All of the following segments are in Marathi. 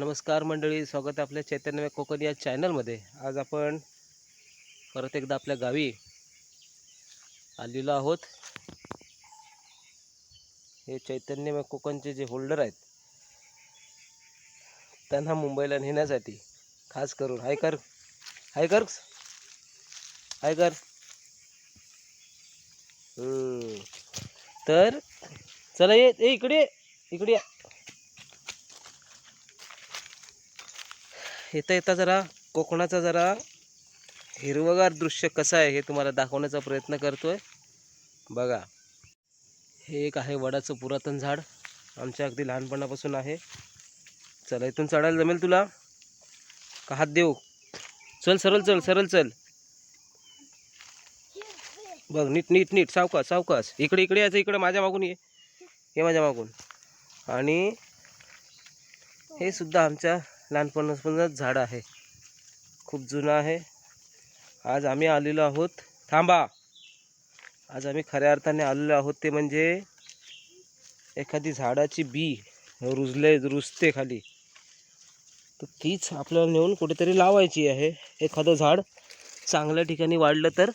नमस्कार मंडळी स्वागत आहे आपल्या चैतन्य कोकण या चॅनलमध्ये. आज आपण परत एकदा आपल्या गावी आलेलो आहोत. हे चैतन्य कोकणचे जे होल्डर आहेत त्यांना मुंबईला नेण्यासाठी खास करून. हाय कर हाय कर. हाय कर. हम्म. तर चला ये इकडे इकडे येता येता जरा कोकणाचा जरा हिरवगार दृश्य कसं आहे हे तुम्हाला दाखवण्याचा प्रयत्न करतोय. बघा. हे एक आहे वडाचं पुरातन झाड. आमच्या अगदी लहानपणापासून आहे. चला इथून चढायला जमेल तुला? का हात देऊ? चल सरळ चल सरळ चल. बघ नीट नीट नीट सावकाश सावकाश. इकडे इकडे यायचं इकडे माझ्या मागून ये. ये माझ्या मागून. आणि हे सुद्धा आमच्या लहानपणापासूनच झाड आहे. खूप जुनं आहे. आज आम्ही आलेलो आहोत. थांबा. आज आम्ही खऱ्या अर्थाने आलेलो आहोत ते म्हणजे एखादी झाडाची बी रुजले रुजते खाली. तर तीच आपल्याला नेऊन कुठेतरी लावायची आहे. एखादं झाड चांगल्या ठिकाणी वाढलं तर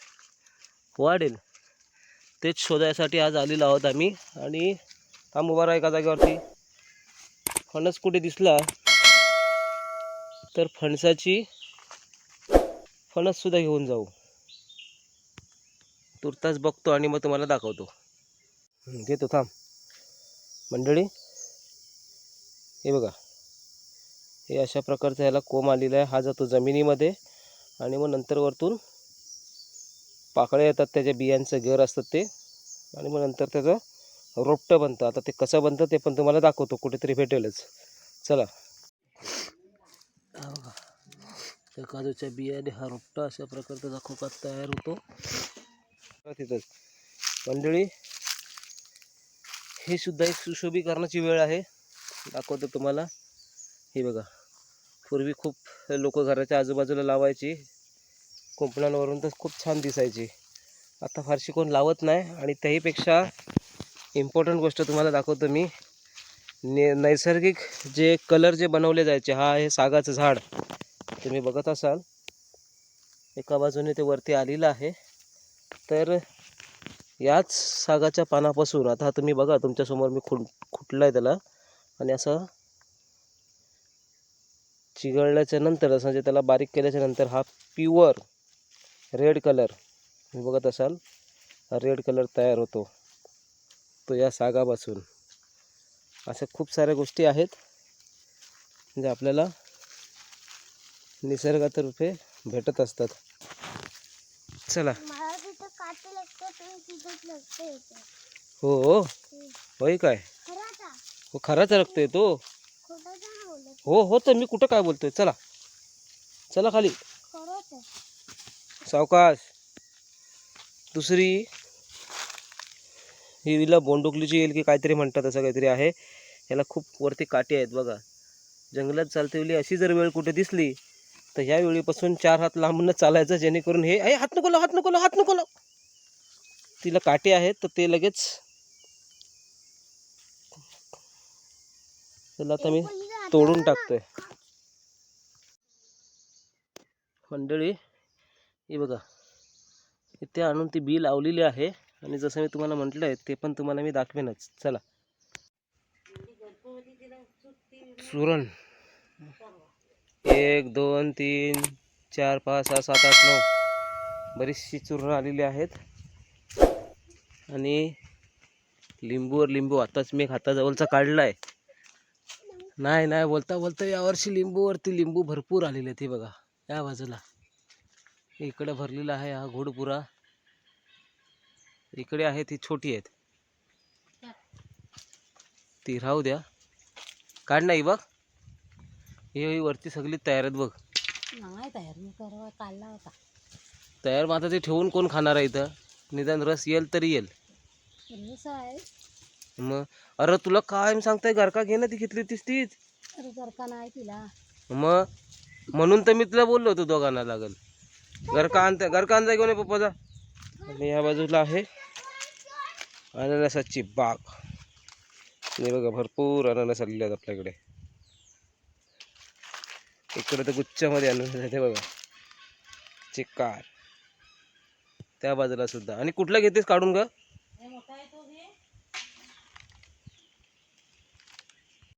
वाढेल. तेच शोधायसाठी आज आलेलो आहोत आम्ही. आणि थांब उभा राहा एका जागेवरती. फणस कुठे दिसला? तर फणसाची फणससुद्धा घेऊन जाऊ. तुर्तास बघतो आणि मग तुम्हाला दाखवतो. घेतो थांब. मंडळी हे बघा. हे अशा प्रकारचा ह्याला कोंब आलेला आहे. हा जातो जमिनीमध्ये आणि मग नंतर वरतून पाकळ्या येतात त्याच्या बियांचं घर असतात ते. आणि मग नंतर त्याचं रोपटं बनतं. आता ते कसं बनतं ते पण तुम्हाला दाखवतो. कुठेतरी भेटेलच. चला. त्या काजूच्या बियाने हा रोपटा अशा प्रकारचा खोका तयार होतो? तिथंच. मंडळी हे सुद्धा एक सुशोभीकरणाची वेळ आहे. दाखवतो तुम्हाला. हे बघा. पूर्वी खूप लोक घराच्या आजूबाजूला लावायची. कुंपणांवरून तर खूप छान दिसायची. आता फारशी कोण लावत नाही आणि त्याहीपेक्षा इम्पॉर्टंट गोष्ट तुम्हाला दाखवतो मी. ने नैसर्गिक जे कलर जे बनवले जायचे हा आहे सागाचं झाड. तुम्ही बघत असाल एका बाजूने ते वरती आलेलं आहे. तर याच सागाच्या पानापासून आता तुम्ही बघा तुमच्यासमोर मी खुट खुटलं आहे त्याला. आणि असं चिघळल्याच्या नंतर असं म्हणजे त्याला बारीक केल्याच्यानंतर हा प्युअर रेड कलर तुम्ही बघत असाल हा रेड कलर तयार होतो. तो या सागापासून. अशा खूप साऱ्या गोष्टी आहेत म्हणजे आपल्याला निसर्गातर्फे भेटत असतात. चला. हो हो. होय काय? हो खराच रक्तोय तो. हो हो तर मी कुठं काय बोलतोय? चला. चला खाली. सावकाश. दुसरी. ही हिला बोंडुकलीची येईल की काहीतरी म्हणतात असं काहीतरी आहे. याला खूप वरती काटे आहेत बघा. जंगलात चालते अशी जर वेळ कुठे दिसली तर ह्या वेळीपासून चार हात लांबून चालायचं जेणेकरून हे अय हात नको लाव, हात नको लाव, हात नको लाव. तिला काटे आहेत तर ते लगेच त्याला आता मी तोडून टाकतोय. मंडळी हे बघा. इथे आणून ती बी लावलेली आहे आणि जसं मी तुम्हाला म्हटलं आहे ते पण तुम्हाला मी दाखवेनच. चला. सुरण. एक दोन तीन चार पाच सहा सात आठ नऊ. बरीचशी चूर्ण आलेली आहेत. आणि लिंबूवर लिंबू. आताच मी हाताजवळचा काढला आहे नाही नाही बोलता बोलता यावर्षी लिंबूवरती लिंबू भरपूर आलेले आहेत बघा. या बाजूला. इकडे भरलेला आहे हा घोडपुरा. इकडे आहे ती छोटी आहेत. ती राहू द्या. काढ नाही बघ. हे वरती सगळी तयार आहेत बघ. नाही तयार मी करवा काढला होता. तयार मग आता ते ठेवून कोण खाणार आहे इथं? निदान रस येईल तरी येईल. कसं आहे. मग अरे तुला काय मी सांगताय गरका घे ना ती घेतली होतीस तीच. अरे जर का नाही तिला. मग म्हणून तर मी तुला बोललो होतो दोघांना लागल. गरका आणता गरका आणता घेऊन ये पप्पाचा. आणि या बाजूला आहे. अननसाची बाग. हे बघा भरपूर अननस आलेले आहेत आपल्याकडे. इकडे तर गुच्छामध्ये आणून जाते बघा. चिकार त्या बाजूला सुद्धा. आणि कुठला घेतेस काढून का